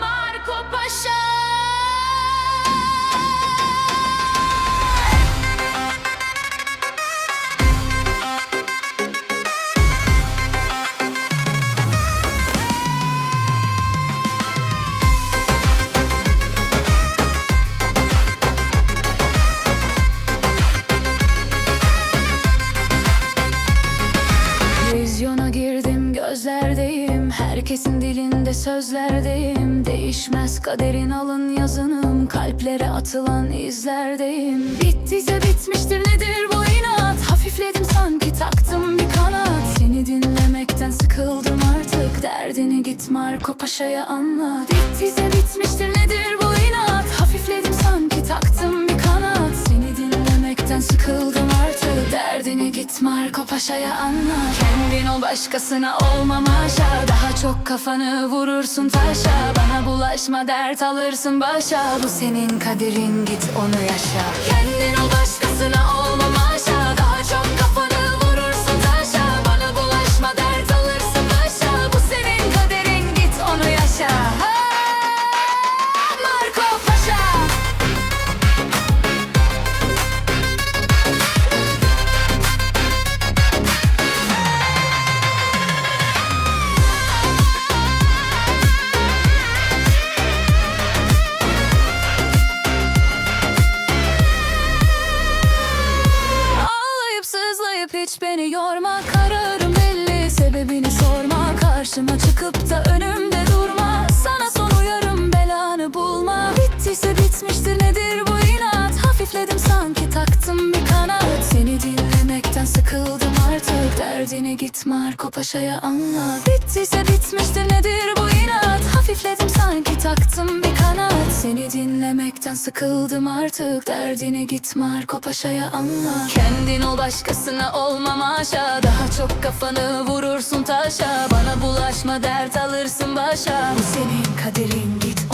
Marco Paşa Vizyona girdim gözlerdeyim. Herkesin dilinde sözlerdeyim. Değişmez kaderin alın yazınım. Kalplere atılan izlerdeyim. Bittiyse bitmiştir nedir bu inat? Hafifledim sanki taktım bir kanat. Seni dinlemekten sıkıldım artık. Derdini git Marco Paşa'ya anlat. Bittiyse bitmiştir nedir bu Marco Paşa'ya anlat Kendin ol başkasına olma maşa Daha çok kafanı vurursun taşa. Bana bulaşma dert alırsın başa. Bu senin kaderin git onu yaşa. Kendin ol başkasına hiç beni yorma. Kararım belli sebebini sorma. Karşıma çıkıp da önümde durma. Sana son uyarım belanı bulma. Bittiyse bitmiştir nedir bu inat? Hafifledim sanki taktım bir kanat. Seni dinlemekten sıkıldım artık. Derdini git Marco Paşa'ya anlat. Bittiyse bitmiştir nedir bu inat? Hafifledim sanki taktım bir Seni dinlemekten sıkıldım artık. Derdini git Marco Paşa'ya anlat Kendin ol başkasına olma maşa. Daha çok kafanı vurursun taşa. Bana bulaşma dert alırsın başa. Bu senin kaderin git